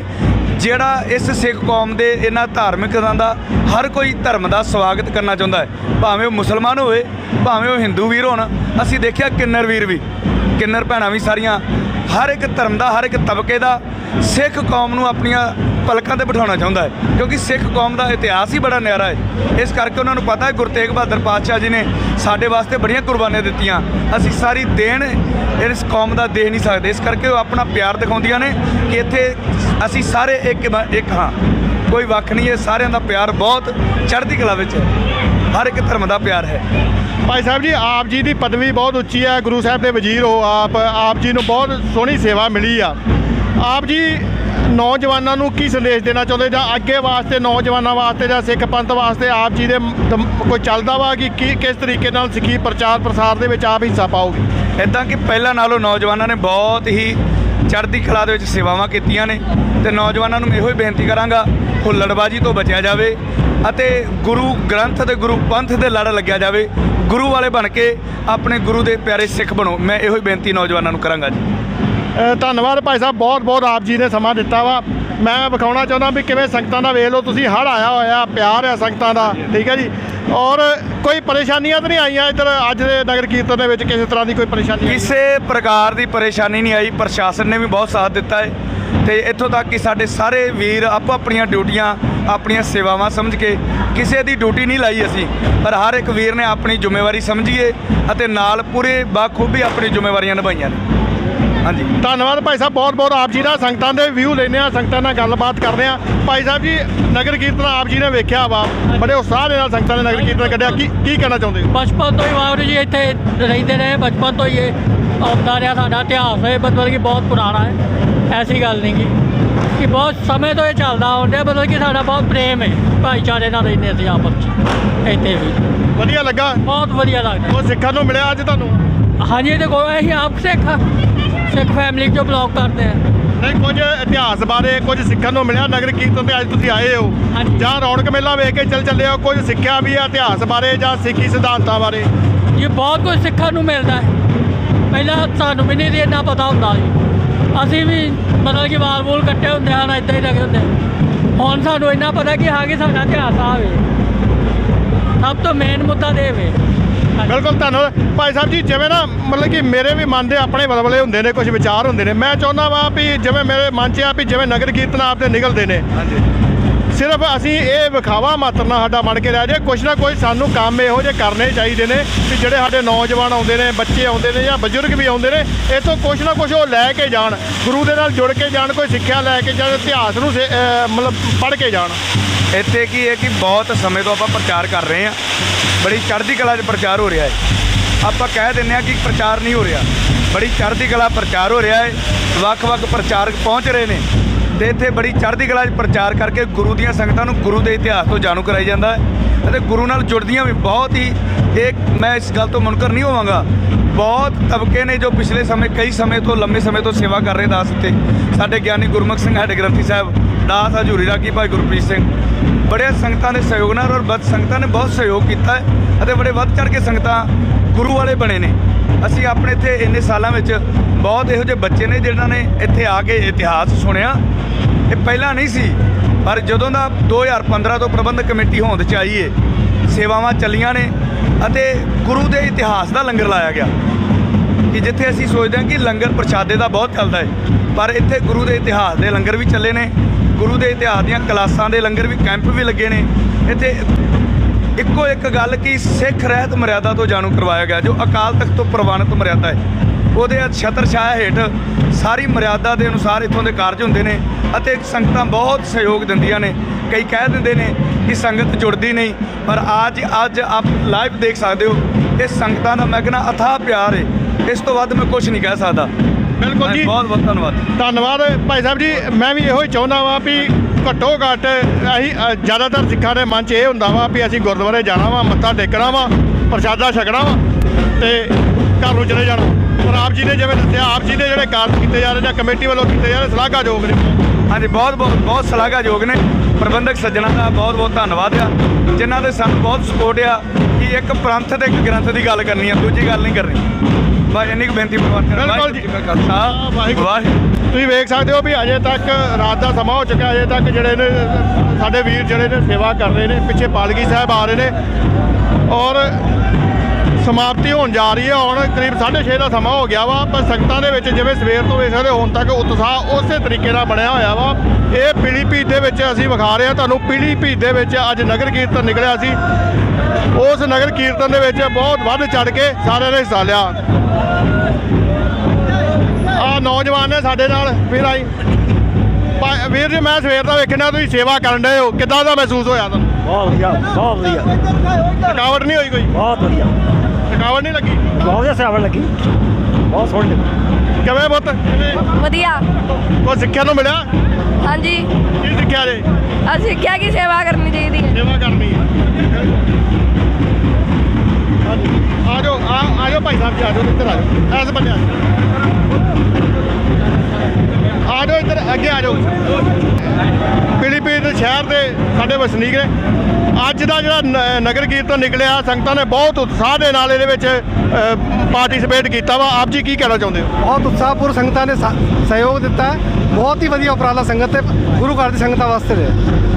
ਜਿਹੜਾ ਇਸ ਸਿੱਖ ਕੌਮ ਦੇ ਇਹਨਾਂ ਧਾਰਮਿਕਾਂ ਦਾ ਹਰ ਕੋਈ ਧਰਮ ਦਾ ਸਵਾਗਤ ਕਰਨਾ ਚਾਹੁੰਦਾ ਹੈ। ਭਾਵੇਂ ਉਹ ਮੁਸਲਮਾਨ ਹੋਵੇ, ਭਾਵੇਂ ਉਹ ਹਿੰਦੂ ਵੀਰ ਹੋਣ, ਅਸੀਂ ਦੇਖਿਆ ਕਿੰਨਰ ਵੀਰ ਵੀ, ਕਿੰਨਰ ਭੈਣਾਂ ਵੀ ਸਾਰੀਆਂ ਹਰ ਇੱਕ ਧਰਮ ਦਾ, ਹਰ ਇੱਕ ਤਬਕੇ ਦਾ ਸਿੱਖ ਕੌਮ ਨੂੰ ਆਪਣੀਆਂ ਪਲਕਾਂ ਤੇ ਬਿਠਾਉਣਾ ਚਾਹੁੰਦਾ ਹੈ। ਕਿਉਂਕਿ ਸਿੱਖ ਕੌਮ ਦਾ ਇਤਿਹਾਸ ਹੀ ਬੜਾ ਨਿਆਰਾ ਹੈ। ਇਸ ਕਰਕੇ ਉਹਨਾਂ ਨੂੰ ਪਤਾ ਹੈ, ਗੁਰੂ ਤੇਗ ਬਹਾਦਰ ਪਾਤਸ਼ਾਹ ਜੀ ਨੇ ਸਾਡੇ ਵਾਸਤੇ ਬੜੀਆਂ ਕੁਰਬਾਨੀਆਂ ਦਿੱਤੀਆਂ। ਅਸੀਂ ਸਾਰੀ ਦੇਣ ਇਸ ਕੌਮ ਦਾ ਦੇ ਨਹੀਂ ਸਕਦੇ। ਇਸ ਕਰਕੇ ਉਹ ਆਪਣਾ ਪਿਆਰ ਦਿਖਾਉਂਦੀਆਂ ਨੇ ਕਿ ਇੱਥੇ ਅਸੀਂ ਸਾਰੇ ਇੱਕ ਇੱਕ ਹਾਂ। ਕੋਈ ਵੱਖ ਨਹੀਂ ਹੈ ਸਾਰਿਆਂ ਦਾ ਪਿਆਰ ਬਹੁਤ ਚੜ੍ਹਦੀ ਕਲਾ ਵਿੱਚ ਹੈ। ਹਰ ਇੱਕ ਧਰਮ ਦਾ ਪਿਆਰ ਹੈ। ਭਾਈ ਸਾਹਿਬ ਜੀ ਆਪ ਜੀ ਦੀ ਪਦਵੀ ਬਹੁਤ ਉੱਚੀ ਹੈ ਗੁਰੂ ਸਾਹਿਬ ਦੇ ਵਜ਼ੀਰ ਹੋ ਆਪ। ਆਪ ਜੀ ਨੂੰ ਬਹੁਤ ਸੋਹਣੀ ਸੇਵਾ ਮਿਲੀ ਆ। ਆਪ ਜੀ ਨੌਜਵਾਨਾਂ ਨੂੰ ਕੀ ਸੰਦੇਸ਼ ਦੇਣਾ ਚਾਹੁੰਦੇ? ਜਾਂ ਅੱਗੇ ਵਾਸਤੇ ਨੌਜਵਾਨਾਂ ਵਾਸਤੇ ਜਾਂ ਸਿੱਖ ਪੰਥ ਵਾਸਤੇ ਆਪ ਜੀ ਦੇ ਕੋਈ ਚੱਲਦਾ ਵਾ ਕਿ ਕੀ ਕਿਸ ਤਰੀਕੇ ਨਾਲ ਸਿੱਖੀ ਪ੍ਰਚਾਰ ਪ੍ਰਸਾਰ ਦੇ ਵਿੱਚ ਆਪ ਹਿੱਸਾ ਪਾਓਗੇ? ਇਦਾਂ ਕਿ ਪਹਿਲਾਂ ਨਾਲੋਂ ਨੌਜਵਾਨਾਂ ਨੇ ਬਹੁਤ ਹੀ ਚੜ੍ਹਦੀ ਕਲਾ ਦੇ ਵਿੱਚ ਸੇਵਾਵਾਂ ਕੀਤੀਆਂ ਨੇ ਤੇ ਨੌਜਵਾਨਾਂ ਨੂੰ ਇਹੋ ਹੀ ਬੇਨਤੀ ਕਰਾਂਗਾ, ਹੁੱਲੜਬਾਜੀ ਤੋਂ ਬਚਿਆ ਜਾਵੇ ਅਤੇ ਗੁਰੂ ਗ੍ਰੰਥ ਤੇ ਗੁਰੂ ਪੰਥ ਦੇ ਲੜ ਲੱਗਿਆ ਜਾਵੇ, ਗੁਰੂ ਵਾਲੇ ਬਣ ਕੇ ਆਪਣੇ ਗੁਰੂ ਦੇ ਪਿਆਰੇ ਸਿੱਖ ਬਣੋ, ਮੈਂ ਇਹੋ ਹੀ ਬੇਨਤੀ ਨੌਜਵਾਨਾਂ ਨੂੰ ਕਰਾਂਗਾ ਜੀ। ਧੰਨਵਾਦ ਭਾਈ ਸਾਹਿਬ ਬਹੁਤ ਬਹੁਤ ਆਪ ਜੀ ਨੇ ਸਮਾਂ ਦਿੱਤਾ ਵਾ। ਮੈਂ ਵਿਖਾਉਣਾ ਚਾਹੁੰਦਾ ਵੀ ਕਿਵੇਂ ਸੰਗਤਾਂ ਦਾ ਵੇਖ ਲਓ, ਤੁਸੀਂ ਹੜ ਆਇਆ ਹੋਇਆ, ਪਿਆਰ ਹੈ ਸੰਗਤਾਂ ਦਾ, ਠੀਕ ਹੈ ਜੀ? ਔਰ ਕੋਈ ਪਰੇਸ਼ਾਨੀਆਂ ਤਾਂ ਨਹੀਂ ਆਈਆਂ ਇੱਧਰ ਅੱਜ ਦੇ ਨਗਰ ਕੀਰਤਨ ਦੇ ਵਿੱਚ, ਕਿਸੇ ਤਰ੍ਹਾਂ ਦੀ ਕੋਈ ਪਰੇਸ਼ਾਨੀ? ਕਿਸੇ ਪ੍ਰਕਾਰ ਦੀ ਪਰੇਸ਼ਾਨੀ ਨਹੀਂ ਆਈ, ਪ੍ਰਸ਼ਾਸਨ ਨੇ ਵੀ ਬਹੁਤ ਸਾਥ ਦਿੱਤਾ ਹੈ। ਤੇ ਇੱਥੋਂ ਤੱਕ ਕਿ ਸਾਡੇ ਸਾਰੇ ਵੀਰ ਆਪੋ ਆਪਣੀਆਂ ਡਿਊਟੀਆਂ, ਆਪਣੀਆਂ ਸੇਵਾਵਾਂ ਸਮਝ ਕੇ ਕਿਸੇ ਦੀ ਡਿਊਟੀ ਨਹੀਂ ਲਾਈ ਅਸੀਂ, ਪਰ ਹਰ ਇੱਕ ਵੀਰ ਨੇ ਆਪਣੀ ਜ਼ਿੰਮੇਵਾਰੀ ਸਮਝੀਏ ਅਤੇ ਨਾਲ ਪੂਰੇ ਬਾਖੂਬੀ ਆਪਣੀ ਜ਼ਿੰਮੇਵਾਰੀਆਂ ਨਿਭਾਈਆਂ ਨੇ। ਹਾਂਜੀ। ਧੰਨਵਾਦ ਭਾਈ ਸਾਹਿਬ ਬਹੁਤ ਬਹੁਤ ਆਪ ਜੀ ਦਾ ਸੰਗਤਾਂ ਦੇ ਵਿਊ ਲੈਨੇ ਆ ਸੰਗਤਾਂ ਨਾਲ ਗੱਲਬਾਤ ਕਰਦੇ ਆ ਭਾਈ ਸਾਹਿਬ ਜੀ ਨਗਰ ਕੀਰਤਨ ਆਪ ਜੀ ਨੇ ਵੇਖਿਆ ਵਾ ਬੜੇ ਉਤਸ਼ਾਹ ਦੇ ਨਾਲ ਸੰਗਤਾਂ ਨੇ ਨਗਰ ਕੀਰਤਨ ਕੱਢਿਆ। ਕੀ ਕੀ ਕਹਿਣਾ ਚਾਹੁੰਦੇ ਹੋ? ਬਚਪਨ ਤੋਂ ਹੀ ਵਾਹਿਗੁਰੂ ਜੀ ਇੱਥੇ ਰਹਿੰਦੇ ਰਹੇ ਬਚਪਨ ਤੋਂ ਹੀ ਇਹ ਆਉਂਦਾ ਰਿਹਾ ਸਾਡਾ ਇਤਿਹਾਸ। ਹੈ ਮਤਲਬ ਕਿ ਬਹੁਤ ਪੁਰਾਣਾ ਹੈ ਐਸੀ ਗੱਲ ਨਹੀਂ ਗੀ। ਕਿ ਬਹੁਤ ਸਮੇਂ ਤੋਂ ਇਹ ਚੱਲਦਾ ਆਉਂਦਾ ਮਤਲਬ ਕਿ ਸਾਡਾ ਬਹੁਤ ਪ੍ਰੇਮ ਹੈ ਭਾਈਚਾਰੇ ਨਾਲ ਰਹਿੰਦੇ ਅਸੀਂ ਆਪਸ ਵਿੱਚ ਇੱਥੇ ਵੀ। ਵਧੀਆ ਲੱਗਾ? ਬਹੁਤ ਵਧੀਆ ਲੱਗਦਾ। ਉਹ ਸਿੱਖਣ ਨੂੰ ਮਿਲਿਆ ਅੱਜ ਤੁਹਾਨੂੰ? ਹਾਂਜੀ ਇਹਦੇ ਕੋਲ ਅਸੀਂ ਆਪ ਸਿੱਖ। ਸਿੱਖ ਫੈਮਿਲੀ ਚੋਂ ਬਲੌਗ ਕਰਦੇ ਹਾਂ ਨਹੀਂ ਕੁਝ ਇਤਿਹਾਸ ਬਾਰੇ ਕੁਝ ਸਿੱਖਣ ਨੂੰ ਮਿਲਿਆ ਨਗਰ ਕੀਰਤਨ ਤੇ ਅੱਜ ਤੁਸੀਂ ਆਏ ਹੋ। ਹਾਂਜੀ। ਜਾਂ ਰੌਣਕ ਮੇਲਾ ਵੇਖ ਕੇ ਚੱਲ ਚੱਲੇ ਹੋ ਕੁਝ ਸਿੱਖਿਆ ਵੀ ਹੈ ਇਤਿਹਾਸ ਬਾਰੇ ਜਾਂ ਸਿੱਖੀ ਸਿਧਾਂਤਾਂ ਬਾਰੇ? ਜੀ ਬਹੁਤ ਕੁਝ ਸਿੱਖਣ ਨੂੰ ਮਿਲਦਾ ਹੈ। ਪਹਿਲਾਂ ਸਾਨੂੰ ਵੀ ਨਹੀਂ ਸੀ ਇੰਨਾ ਪਤਾ ਹੁੰਦਾ ਸੀ ਅਸੀਂ ਵੀ ਮਤਲਬ ਕਿ ਵਾਲ ਵੂਲ ਕੱਟੇ ਹੁੰਦੇ ਹਨ ਇਦਾਂ ਹੀ ਲੱਗੇ ਹੁੰਦੇ ਹੁਣ ਸਾਨੂੰ ਇੰਨਾ ਪਤਾ ਕਿ ਹਾਂ ਕਿ ਸਾਡਾ ਇਤਿਹਾਸ ਆਵੇ ਸਭ ਤੋਂ ਮੇਨ ਮੁੱਦਾ ਦੇ ਵੇ। ਬਿਲਕੁਲ ਧੰਨਵਾਦ। ਭਾਈ ਸਾਹਿਬ ਜੀ ਜਿਵੇਂ ਨਾ ਮਤਲਬ ਕਿ ਮੇਰੇ ਵੀ ਮਨ ਦੇ ਆਪਣੇ ਬਲਬਲੇ ਹੁੰਦੇ ਨੇ ਕੁਝ ਵਿਚਾਰ ਹੁੰਦੇ ਨੇ। ਮੈਂ ਚਾਹੁੰਦਾ ਵਾਂ ਵੀ ਜਿਵੇਂ ਮੇਰੇ ਮਨ 'ਚ ਆ ਵੀ ਜਿਵੇਂ ਨਗਰ ਕੀਰਤਨ ਆਪ ਦੇ ਨਿਕਲਦੇ ਨੇ। ਹਾਂਜੀ। ਸਿਰਫ ਅਸੀਂ ਇਹ ਵਿਖਾਵਾ ਮਾਤਰ ਨਾ ਸਾਡਾ ਬਣ ਕੇ ਰਹਿ ਜਾਏ ਕੁਛ ਨਾ ਕੁਛ ਸਾਨੂੰ ਕੰਮ ਇਹੋ ਜਿਹੇ ਕਰਨੇ ਚਾਹੀਦੇ ਨੇ ਵੀ ਜਿਹੜੇ ਸਾਡੇ ਨੌਜਵਾਨ ਆਉਂਦੇ ਨੇ ਬੱਚੇ ਆਉਂਦੇ ਨੇ ਜਾਂ ਬਜ਼ੁਰਗ ਵੀ ਆਉਂਦੇ ਨੇ ਤੋਂ ਕੁਛ ਨਾ ਕੁਛ ਉਹ ਲੈ ਕੇ ਜਾਣ। ਗੁਰੂ ਦੇ ਨਾਲ ਜੁੜ ਕੇ ਜਾਣ ਕੋਈ ਸਿੱਖਿਆ ਲੈ ਕੇ ਜਾਣ ਇਤਿਹਾਸ ਨੂੰ ਮਤਲਬ ਪੜ੍ਹ ਕੇ ਜਾਣ। ਇੱਥੇ ਕੀ ਹੈ ਕਿ ਬਹੁਤ ਸਮੇਂ ਤੋਂ ਆਪਾਂ ਪ੍ਰਚਾਰ ਕਰ ਰਹੇ ਹਾਂ। ਬੜੀ ਚੜ੍ਹਦੀ ਕਲਾ 'ਚ ਪ੍ਰਚਾਰ ਹੋ ਰਿਹਾ ਹੈ। ਆਪਾਂ ਕਹਿ ਦਿੰਦੇ ਹਾਂ ਕਿ ਪ੍ਰਚਾਰ ਨਹੀਂ ਹੋ ਰਿਹਾ। ਬੜੀ ਚੜ੍ਹਦੀ ਕਲਾ ਪ੍ਰਚਾਰ ਹੋ ਰਿਹਾ ਹੈ। ਵੱਖ-ਵੱਖ ਪ੍ਰਚਾਰਕ ਪਹੁੰਚ ਰਹੇ ਨੇ। ਤੇ ਇੱਥੇ ਬੜੀ ਚੜ੍ਹਦੀ ਕਲਾ 'ਚ ਪ੍ਰਚਾਰ ਕਰਕੇ ਗੁਰੂ ਦੀਆਂ ਸੰਗਤਾਂ ਨੂੰ ਗੁਰੂ ਦੇ ਇਤਿਹਾਸ ਤੋਂ ਜਾਣੂ ਕਰਾਈ ਜਾਂਦਾ ਹੈ। ਅਤੇ ਗੁਰੂ ਨਾਲ ਜੁੜਦੀਆਂ ਵੀ ਬਹੁਤ ਹੀ। ਇਹ ਮੈਂ ਇਸ ਗੱਲ ਤੋਂ ਮੁਨਕਰ ਨਹੀਂ ਹੋਵਾਂਗਾ। ਬਹੁਤ ਤਬਕੇ ਨੇ ਜੋ ਪਿਛਲੇ ਸਮੇਂ, ਕਈ ਸਮੇਂ ਤੋਂ ਲੰਮੇ ਸਮੇਂ ਤੋਂ ਸੇਵਾ ਕਰ ਰਹੇ ਦਾਸ ਇੱਥੇ। ਸਾਡੇ ਗਿਆਨੀ ਗੁਰਮੁਖ ਸਿੰਘ, ਸਾਡੇ ਗ੍ਰੰਥੀ ਸਾਹਿਬ ਦਾਸ ਹਜੂਰੀ ਰਾਗੀ ਭਾਈ ਗੁਰਪ੍ਰੀਤ ਸਿੰਘ। ਬੜੇ ਸੰਗਤਾਂ ਦੇ ਸਹਿਯੋਗ ਨਾਲ ਔਰ ਬਦ ਸੰਗਤਾਂ ਨੇ ਬਹੁਤ ਸਹਿਯੋਗ ਕੀਤਾ ਹੈ ਅਤੇ ਬੜੇ ਵੱਧ ਚੜ ਕੇ ਸੰਗਤਾਂ ਗੁਰੂ ਵਾਲੇ ਬਣੇ ਨੇ। ਅਸੀਂ ਆਪਣੇ ਇੱਥੇ ਇੰਨੇ ਸਾਲਾਂ ਵਿੱਚ ਬਹੁਤ ਇਹੋ ਜਿਹੇ ਬੱਚੇ ਨੇ ਜਿਨ੍ਹਾਂ ਨੇ ਇੱਥੇ ਆ ਕੇ ਇਤਿਹਾਸ ਸੁਣਿਆ। ਇਹ ਪਹਿਲਾਂ ਨਹੀਂ ਸੀ, ਪਰ ਜਦੋਂ ਦਾ 2015 ਤੋਂ ਪ੍ਰਬੰਧਕ ਕਮੇਟੀ ਹੋਂਦ ਚ ਆਈ ਏ, ਸੇਵਾਵਾਂ ਚੱਲੀਆਂ ਨੇ ਅਤੇ ਗੁਰੂ ਦੇ ਇਤਿਹਾਸ ਦਾ ਲੰਗਰ ਲਾਇਆ ਗਿਆ। ਕਿ ਜਿੱਥੇ ਅਸੀਂ ਸੋਚਦੇ ਹਾਂ ਕਿ ਲੰਗਰ ਪ੍ਰਸ਼ਾਦੇ ਦਾ ਬਹੁਤ ਚੱਲਦਾ ਹੈ ਪਰ ਇੱਥੇ ਗੁਰੂ ਦੇ ਇਤਿਹਾਸ ਦੇ ਲੰਗਰ ਵੀ ਚੱਲੇ ਨੇ। ਗੁਰੂ ਦੇ ਇਤਿਹਾਸ ਦੀਆਂ ਕਲਾਸਾਂ ਦੇ ਲੰਗਰ ਵੀ ਕੈਂਪ ਵੀ ਲੱਗੇ ਨੇ। ਇੱਥੇ ਇੱਕੋ ਇੱਕ ਗੱਲ ਕਿ ਸਿੱਖ ਰਹਿਤ ਮਰਿਆਦਾ ਤੋਂ ਜਾਣੂ ਕਰਵਾਇਆ ਗਿਆ, ਜੋ ਅਕਾਲ ਤਖਤ ਤੋਂ ਪ੍ਰਵਾਨਿਤ ਮਰਿਆਦਾ ਹੈ। ਉਹਦੇ ਛਤਰ ਛਾਇਆ ਹੇਠ ਸਾਰੀ ਮਰਿਆਦਾ ਦੇ ਅਨੁਸਾਰ ਇੱਥੋਂ ਦੇ ਕਾਰਜ ਹੁੰਦੇ ਨੇ ਅਤੇ ਸੰਗਤਾਂ ਬਹੁਤ ਸਹਿਯੋਗ ਦਿੰਦੀਆਂ ਨੇ। ਕਈ ਕਹਿ ਦਿੰਦੇ ਨੇ ਕਿ ਸੰਗਤ ਜੁੜਦੀ ਨਹੀਂ, ਪਰ ਅੱਜ ਅੱਜ ਆਪ ਲਾਈਵ ਦੇਖ ਸਕਦੇ ਹੋ ਇਹ ਸੰਗਤਾਂ ਦਾ ਮੈਂ ਕਹਿੰਦਾ ਅਥਾਹ ਪਿਆਰ ਹੈ। ਇਸ ਤੋਂ ਵੱਧ ਮੈਂ ਕੁਝ ਨਹੀਂ ਕਹਿ ਸਕਦਾ। ਬਿਲਕੁਲ ਜੀ। ਬਹੁਤ ਬਹੁਤ ਧੰਨਵਾਦ। ਧੰਨਵਾਦ ਭਾਈ ਸਾਹਿਬ ਜੀ ਮੈਂ ਵੀ ਇਹੋ ਹੀ ਚਾਹੁੰਦਾ ਵਾਂ ਵੀ ਘੱਟੋ ਘੱਟ ਅਸੀਂ ਅ, ਜ਼ਿਆਦਾਤਰ ਸਿੱਖਾਂ ਦੇ ਮਨ 'ਚ ਇਹ ਹੁੰਦਾ ਵਾ ਵੀ ਅਸੀਂ ਗੁਰਦੁਆਰੇ ਜਾਣਾ ਵਾ ਮੱਥਾ ਟੇਕਣਾ ਵਾ ਪ੍ਰਸ਼ਾਦਾ ਛਕਣਾ ਵਾ ਤੇ ਘਰ ਨੂੰ ਚਲੇ ਜਾਣਾ। ਪਰ ਆਪ ਜੀ ਨੇ ਜਿਵੇਂ ਦੱਸਿਆ ਆਪ ਜੀ ਨੇ ਜਿਹੜੇ ਕਾਰਜ ਕੀਤੇ ਜਾ ਰਹੇ ਜਾਂ ਕਮੇਟੀ ਵੱਲੋਂ ਕੀਤੇ ਜਾ ਰਹੇ ਸ਼ਲਾਘਾਯੋਗ ਨੇ। ਹਾਂਜੀ ਬਹੁਤ ਬਹੁਤ ਬਹੁਤ ਸ਼ਲਾਘਾਯੋਗ ਨੇ। ਪ੍ਰਬੰਧਕ ਸੱਜਣਾ ਦਾ ਬਹੁਤ ਬਹੁਤ ਧੰਨਵਾਦ ਆ। ਜਿਨ੍ਹਾਂ ਦੇ ਸਾਨੂੰ ਬਹੁਤ ਸਪੋਰਟ ਆ। ਕਿ ਇੱਕ ਪੰਥ ਤੇ ਇੱਕ ਗ੍ਰੰਥ ਦੀ ਗੱਲ ਕਰਨੀ ਆ ਦੂਜੀ ਗੱਲ ਨਹੀਂ ਕਰਨੀ। ਬਸ ਇੰਨੀ ਕੁ ਬੇਨਤੀ ਪ੍ਰਵਾਨ ਕਰਾਂ ਬਿਲਕੁਲ ਜੀ। ਕਾ ਖਾਲਸਾ। ਵਾਹਿਗੁਰੂ। ਵਾਹਿਗੁਰੂ। ਤੁਸੀਂ ਵੇਖ ਸਕਦੇ ਹੋ ਵੀ ਅਜੇ ਤੱਕ ਰਾਤ ਦਾ ਸਮਾਂ ਹੋ ਚੁੱਕਾ ਅਜੇ ਤੱਕ ਜਿਹੜੇ ਨੇ ਸਾਡੇ ਵੀਰ ਜਿਹੜੇ ਨੇ ਸੇਵਾ ਕਰ ਰਹੇ ਨੇ ਪਿੱਛੇ ਪਾਲਕੀ ਸਾਹਿਬ ਆ ਰਹੇ ਨੇ। ਔਰ ਸਮਾਪਤੀ ਹੋਣ ਜਾ ਰਹੀ ਹੈ। ਹੁਣ ਕਰੀਬ 6:30 ਦਾ ਸਮਾਂ ਹੋ ਗਿਆ ਵਾ ਪਰ ਸੰਗਤਾਂ ਦੇ ਵਿੱਚ ਜਿਵੇਂ ਸਵੇਰ ਤੋਂ ਵੇਖ ਸਕਦੇ ਹੋ, ਹੁਣ ਤੱਕ ਉਤਸ਼ਾਹ ਉਸੇ ਤਰੀਕੇ ਨਾਲ ਬਣਿਆ ਹੋਇਆ ਵਾ। ਇਹ ਪੀਲੀਭੀਤ ਦੇ ਵਿੱਚ ਅਸੀਂ ਵਿਖਾ ਰਹੇ ਹਾਂ। ਤੁਹਾਨੂੰ ਪੀਲੀਭੀਤ ਦੇ ਵਿੱਚ ਅੱਜ ਨਗਰ ਕੀਰਤਨ ਨਿਕਲਿਆ ਸੀ। ਉਸ ਨਗਰ ਕੀਰਤਨ ਦੇ ਵਿੱਚ ਬਹੁਤ ਵੱਧ ਚੜ ਕੇ ਸਾਰਿਆਂ ਨੇ ਹਿੱਸਾ ਲਿਆ। ਆ ਨੌਜਵਾਨ ਨੇ ਸਾਡੇ ਨਾਲ ਫਿਰ ਆਈ। ਵੀਰ ਜੀ ਮੈਂ ਸਵੇਰ ਦਾ ਵੇਖਣਾ ਤੁਸੀਂ ਸੇਵਾ ਕਰਨ ਡਏ ਹੋ। ਕਿੱਦਾਂ ਦਾ ਮਹਿਸੂਸ ਹੋਇਆ ਤੁਹਾਨੂੰ? ਬਹੁਤ ਵਧੀਆ ਬਹੁਤ ਵਧੀਆ। ਥਕਾਵਟ ਨਹੀਂ ਹੋਈ ਕੋਈ? ਬਹੁਤ ਵਧੀਆ। ਥਕਾਵਟ ਨਹੀਂ ਲੱਗੀ? ਬਹੁਤ ਸਰਾਵਣ ਲੱਗੀ। ਬਹੁਤ ਸੋਹਣੀ ਲੱਗੀ। ਕਿਵੇਂ ਪੁੱਤ? ਵਧੀਆ। ਕੋਈ ਸਿੱਖਿਆ ਨੂੰ ਮਿਲਿਆ? ਹਾਂਜੀ। ਕੀ ਸਿੱਖਿਆ ਜੇ? ਅਸੀਂ ਸਿੱਖਿਆ ਕਿ ਸੇਵਾ ਕਰਨੀ ਚਾਹੀਦੀ ਹੈ। ਸੇਵਾ ਕਰਨੀ ਹੈ। ਹਾਂਜੀ। ਆ ਜਾਓ ਆ ਆ ਜਾਓ ਭਾਈ ਸਾਹਿਬ ਜੀ ਆ ਜਾਓ ਇੱਧਰ ਆ ਜਾਓ। ਐਸ ਬੰਦੇ ਆ ਜਾਓ। ਆ ਜਾਓ ਇੱਧਰ ਅੱਗੇ ਆ ਜਾਓ। ਪੀਲੀਭੀਤ ਸ਼ਹਿਰ ਦੇ ਸਾਡੇ ਵਸਨੀਕ ਨੇ। ਅੱਜ ਦਾ ਜਿਹੜਾ ਨਗਰ ਕੀਰਤਨ ਨਿਕਲਿਆ ਸੰਗਤਾਂ ਨੇ ਬਹੁਤ ਉਤਸ਼ਾਹ ਦੇ ਨਾਲ ਇਹਦੇ ਵਿੱਚ ਪਾਰਟਿਸਿਪੇਟ ਕੀਤਾ ਵਾ। ਆਪ ਜੀ ਕੀ ਕਹਿਣਾ ਚਾਹੁੰਦੇ ਹੋ? ਬਹੁਤ ਉਤਸ਼ਾਹਪੂਰ ਸੰਗਤਾਂ ਨੇ ਸਹਿਯੋਗ ਦਿੱਤਾ। ਬਹੁਤ ਹੀ ਵਧੀਆ ਉਪਰਾਲਾ ਸੰਗਤ ਤੇ ਗੁਰੂ ਘਰ ਦੀ ਸੰਗਤਾਂ ਵਾਸਤੇ ਰਿਹਾ।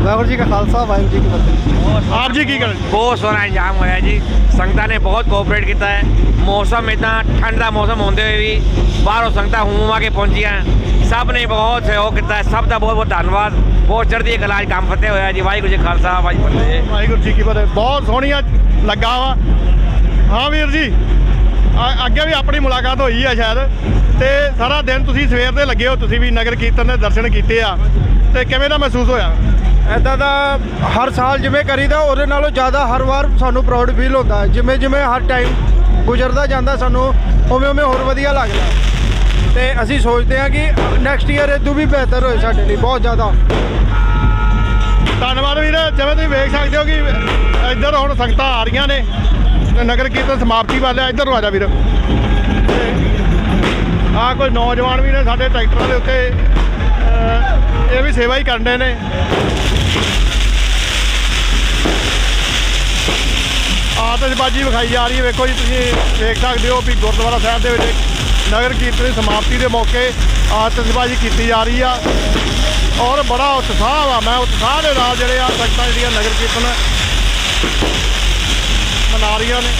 ਵਾਹਿਗੁਰੂ ਜੀ ਕਾ ਖਾਲਸਾ ਵਾਹਿਗੁਰੂ ਜੀ ਕੀ ਫਤਿਹ। ਆਪ ਜੀ ਕੀ ਕਹਿਣਾ ਬਹੁਤ ਸੋਹਣਾ ਇੰਜਾਮ ਹੋਇਆ ਜੀ। ਸੰਗਤਾਂ ਨੇ ਬਹੁਤ ਕੋਆਪਰੇਟ ਕੀਤਾ ਹੈ। ਮੌਸਮ ਇਦਾਂ ਠੰਡ ਦਾ ਮੌਸਮ ਹੁੰਦੇ ਹੋਏ ਵੀ ਬਾਹਰੋਂ ਸੰਗਤਾਂ ਹੁਮਾ ਕੇ ਪਹੁੰਚੀਆਂ। ਸਭ ਨੇ ਬਹੁਤ ਸਹਿਯੋਗ ਕੀਤਾ। ਸਭ ਦਾ ਬਹੁਤ ਬਹੁਤ ਧੰਨਵਾਦ। ਬਹੁਤ ਚੜ੍ਹਦੀ ਕਲਾ 'ਚ ਕੰਮ ਫਤਿਹ ਹੋਇਆ ਜੀ ਵਾਹਿਗੁਰੂ ਜੀ ਖਾਲਸਾ ਵਾਹਿਗੁਰੂ ਜੀ ਫਤਿਹ। ਵਾਹਿਗੁਰੂ ਜੀ ਕੀ ਫਤਿਹ। ਬਹੁਤ ਸੋਹਣੀਆਂ ਲੱਗਾ ਵਾ। ਹਾਂ ਵੀਰ ਜੀ ਅੱਗੇ ਵੀ ਆਪਣੀ ਮੁਲਾਕਾਤ ਹੋਈ ਆ ਸ਼ਾਇਦ। ਤੇ ਸਾਰਾ ਦਿਨ ਤੁਸੀਂ ਸਵੇਰ ਦੇ ਲੱਗੇ ਹੋ ਤੁਸੀਂ ਵੀ ਨਗਰ ਕੀਰਤਨ ਦੇ ਦਰਸ਼ਨ ਕੀਤੇ ਆ। ਤੇ ਕਿਵੇਂ ਦਾ ਮਹਿਸੂਸ ਹੋਇਆ? ਐਦਾਂ ਦਾ ਹਰ ਸਾਲ ਜਿਵੇਂ ਕਰੀਦਾ ਉਹਦੇ ਨਾਲੋਂ ਜ਼ਿਆਦਾ ਹਰ ਵਾਰ ਸਾਨੂੰ ਪ੍ਰਾਊਡ ਫੀਲ ਹੁੰਦਾ। ਜਿਵੇਂ ਜਿਵੇਂ ਹਰ ਟਾਈਮ ਗੁਜ਼ਰਦਾ ਜਾਂਦਾ ਸਾਨੂੰ ਉਵੇਂ ਉਵੇਂ ਹੋਰ ਵਧੀਆ ਲੱਗਦਾ। ਤੇ ਅਸੀਂ ਸੋਚਦੇ ਹਾਂ ਕਿ ਨੈਕਸਟ ਈਅਰ ਇਹ ਤੋਂ ਵੀ ਬਿਹਤਰ ਹੋਏ ਸਾਡੇ ਲਈ, ਬਹੁਤ ਜ਼ਿਆਦਾ। ਧੰਨਵਾਦ ਵੀਰ, ਜਿਵੇਂ ਤੁਸੀਂ ਵੇਖ ਸਕਦੇ ਹੋ ਕਿ ਇੱਧਰ ਹੁਣ ਸੰਗਤਾਂ ਆ ਰਹੀਆਂ ਨੇ ਨਗਰ ਕੀਰਤਨ ਸਮਾਪਤੀ ਵੱਲ ਹੈ, ਇੱਧਰ ਆ ਜਾ ਵੀਰ। ਆ ਕੋਈ ਨੌਜਵਾਨ ਵੀ ਨੇ ਸਾਡੇ ਟਰੈਕਟਰਾਂ ਦੇ ਉੱਤੇ ਇਹ ਵੀ ਸੇਵਾ ਹੀ ਕਰਦੇ ਨੇ। ਆਤਿਸ਼ਬਾਜ਼ੀ ਵਿਖਾਈ ਜਾ ਰਹੀ ਹੈ, ਵੇਖੋ ਜੀ, ਤੁਸੀਂ ਵੇਖ ਸਕਦੇ ਹੋ ਵੀ ਗੁਰਦੁਆਰਾ ਸਾਹਿਬ ਦੇ ਵਿੱਚ ਨਗਰ ਕੀਰਤਨ ਦੀ ਸਮਾਪਤੀ ਦੇ ਮੌਕੇ ਆਤਿਸ਼ਬਾਜ਼ੀ ਕੀਤੀ ਜਾ ਰਹੀ ਆ ਔਰ ਬੜਾ ਉਤਸ਼ਾਹ ਵਾ ਮੈਂ ਉਤਸ਼ਾਹ ਦੇ ਨਾਲ ਜਿਹੜੇ ਆ ਸੰਗਤਾਂ ਜਿਹੜੀਆਂ ਨਗਰ ਕੀਰਤਨ ਮਨਾ ਰਹੀਆਂ ਨੇ।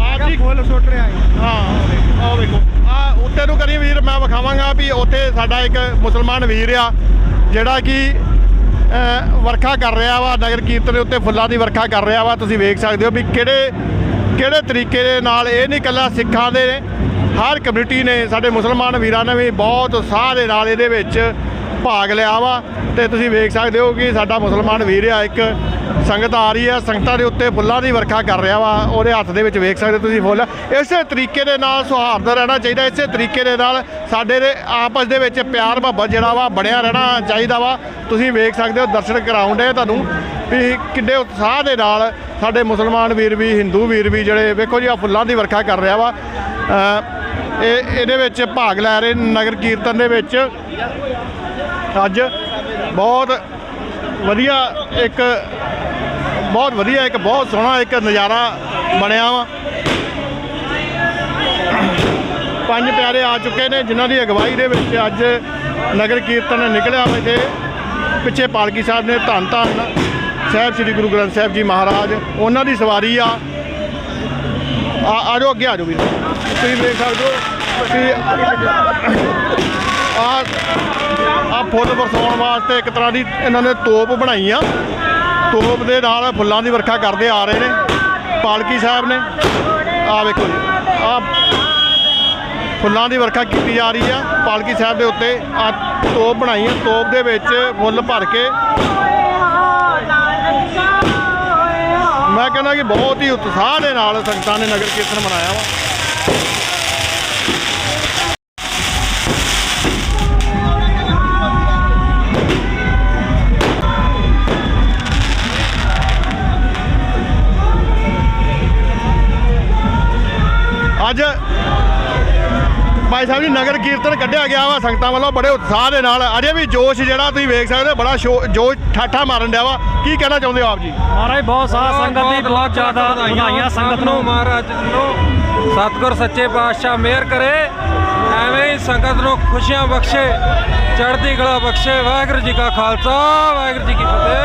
ਆਪ ਜੀ। ਫੁੱਲ ਸੁੱਟ ਰਿਹਾ ਹੈ ਹਾਂ ਆਹ ਵੇਖੋ। ਆ ਉੱਤੇ ਨੂੰ ਕਰੀ ਵੀਰ ਮੈਂ ਵਿਖਾਵਾਂਗਾ ਵੀ ਉੱਥੇ ਸਾਡਾ ਇੱਕ ਮੁਸਲਮਾਨ ਵੀਰ ਆ ਜਿਹੜਾ ਕਿ ਵਰਖਾ ਕਰ ਰਿਹਾ ਵਾ, ਨਗਰ ਕੀਰਤਨ ਦੇ ਉੱਤੇ ਫੁੱਲਾਂ ਦੀ ਵਰਖਾ ਕਰ ਰਿਹਾ ਵਾ, ਤੁਸੀਂ ਵੇਖ ਸਕਦੇ ਹੋ ਵੀ ਕਿਹੜੇ ਕਿਹੜੇ ਤਰੀਕੇ ਦੇ ਨਾਲ ਇਹ ਨਹੀਂ ਇਕੱਲਾ ਸਿੱਖਾਂ ਦੇ ਹਰ ਕਮਿਊਨਿਟੀ ਨੇ, ਸਾਡੇ ਮੁਸਲਮਾਨ ਵੀਰਾਂ ਨੇ ਵੀ ਬਹੁਤ ਉਤਸ਼ਾਹ ਦੇ ਨਾਲ ਇਹਦੇ ਵਿੱਚ ਭਾਗ ਲਿਆ ਵਾ ਤੇ ਤੁਸੀਂ ਵੇਖ ਸਕਦੇ ਹੋ ਕਿ ਸਾਡਾ ਮੁਸਲਮਾਨ ਵੀਰ ਆ, ਇੱਕ ਸੰਗਤ ਆ ਰਹੀ ਹੈ ਸੰਗਤਾਂ ਦੇ ਉੱਤੇ ਫੁੱਲਾਂ ਦੀ ਵਰਖਾ ਕਰ ਰਿਹਾ ਵਾ, ਉਹਦੇ ਹੱਥ ਦੇ ਵਿੱਚ ਵੇਖ ਸਕਦੇ ਹੋ ਤੁਸੀਂ ਫੁੱਲ। ਇਸੇ ਤਰੀਕੇ ਦੇ ਨਾਲ ਸੁਹਾਰਦਾ ਰਹਿਣਾ ਚਾਹੀਦਾ, ਇਸੇ ਤਰੀਕੇ ਦੇ ਨਾਲ ਸਾਡੇ ਦੇ ਆਪਸ ਦੇ ਵਿੱਚ ਪਿਆਰ ਮੁਹੱਬਤ ਜਿਹੜਾ ਵਾ ਬਣਿਆ ਰਹਿਣਾ ਚਾਹੀਦਾ ਵਾ। ਤੁਸੀਂ ਵੇਖ ਸਕਦੇ ਹੋ, ਦਰਸ਼ਨ ਕਰਾਉਂਦੇ ਤੁਹਾਨੂੰ ਵੀ ਕਿੰਨੇ ਉਤਸ਼ਾਹ ਦੇ ਨਾਲ ਸਾਡੇ ਮੁਸਲਮਾਨ ਵੀਰ ਵੀ, ਹਿੰਦੂ ਵੀਰ ਵੀ ਜਿਹੜੇ, ਵੇਖੋ ਜੀ ਆ ਫੁੱਲਾਂ ਦੀ ਵਰਖਾ ਕਰ ਰਿਹਾ ਵਾ। ਇਹ, ਇਹਦੇ ਵਿੱਚ ਭਾਗ ਲੈ ਰਹੇ ਨਗਰ ਕੀਰਤਨ ਦੇ ਵਿੱਚ। ਅੱਜ ਬਹੁਤ ਵਧੀਆ ਇੱਕ, ਬਹੁਤ ਵਧੀਆ ਇੱਕ, ਬਹੁਤ ਸੋਹਣਾ ਇੱਕ ਨਜ਼ਾਰਾ ਬਣਿਆ ਵਾ। ਪੰਜ ਪਿਆਰੇ ਆ ਚੁੱਕੇ ਨੇ, ਜਿਨ੍ਹਾਂ ਦੀ ਅਗਵਾਈ ਦੇ ਵਿੱਚ ਅੱਜ ਨਗਰ ਕੀਰਤਨ ਨਿਕਲਿਆ ਵਾ ਤੇ ਪਿੱਛੇ ਪਾਲਕੀ ਸਾਹਿਬ ਨੇ ਧੰਨ ਧੰਨ ਸਾਹਿਬ, ਸ੍ਰੀ ਗੁਰੂ ਗ੍ਰੰਥ ਸਾਹਿਬ ਜੀ ਮਹਾਰਾਜ, ਉਹਨਾਂ ਦੀ ਸਵਾਰੀ ਆ। ਆ ਜਾਓ, ਅੱਗੇ ਆ ਜਾਓ ਵੀਰ। ਤੁਸੀਂ ਦੇਖ ਸਕਦੇ ਹੋ, ਤੁਸੀਂ ਆ ਆ ਫੁੱਲ ਵਰਸਾਉਣ ਵਾਸਤੇ ਇੱਕ ਤਰ੍ਹਾਂ ਦੀ ਇਹਨਾਂ ਨੇ ਤੋਪ ਬਣਾਈ ਆ। ਤੋਪ ਦੇ ਨਾਲ ਫੁੱਲਾਂ ਦੀ ਵਰਖਾ ਕਰਦੇ ਆ ਰਹੇ ਨੇ। ਪਾਲਕੀ ਸਾਹਿਬ ਨੇ। ਆ ਵੇਖੋ ਜੀ। ਆ ਫੁੱਲਾਂ ਦੀ ਵਰਖਾ ਕੀਤੀ ਜਾ ਰਹੀ ਆ। ਪਾਲਕੀ ਸਾਹਿਬ ਦੇ ਉੱਤੇ ਆ ਤੋਪ ਬਣਾਈ ਆ। ਤੋਪ ਦੇ ਵਿੱਚ ਫੁੱਲ ਭਰ ਕੇ ਮੈਂ ਕਹਿੰਦਾ ਕਿ ਬਹੁਤ ਹੀ ਉਤਸ਼ਾਹ ਦੇ ਨਾਲ ਸੰਗਤਾਂ ਨੇ ਨਗਰ ਕੀਰਤਨ ਮਨਾਇਆ ਵਾ। ਭਾਈ ਸਾਹਿਬ ਜੀ ਨਗਰ ਕੀਰਤਨ ਕੱਢਿਆ ਗਿਆ ਵਾ ਸੰਗਤਾਂ ਵੱਲੋਂ ਬੜੇ ਉਤਸ਼ਾਹ ਦੇ ਨਾਲ। ਅਜੇ ਵੀ ਜੋਸ਼ ਜਿਹੜਾ ਤੁਸੀਂ ਵੇਖ ਸਕਦੇ ਹੋ ਬੜਾ ਜੋਸ਼ ਠਾਠਾ ਮਾਰਨ ਡਿਆ ਵਾ। ਕੀ ਕਹਿਣਾ ਚਾਹੁੰਦੇ ਹੋ ਆਪ ਜੀ? ਮਹਾਰਾਜ ਬਹੁਤ ਸਾਧ ਸੰਗਤ ਦੀ ਬਹੁਤ ਜ਼ਿਆਦਾ ਵਧਾਈਆਂ ਸੰਗਤ ਨੂੰ। ਮਹਾਰਾਜ ਨੂੰ। ਸਤਿਗੁਰ ਸੱਚੇ ਪਾਤਸ਼ਾਹ ਮਿਹਰ ਕਰੇ ਐਵੇਂ ਹੀ ਸੰਗਤ ਨੂੰ ਖੁਸ਼ੀਆਂ ਬਖਸ਼ੇ ਚੜ੍ਹਦੀ ਕਲਾ ਬਖਸ਼ੇ। ਵਾਹਿਗੁਰੂ ਜੀ ਕਾ ਖਾਲਸਾ ਵਾਹਿਗੁਰੂ ਜੀ ਕੀ ਫਤਿਹ।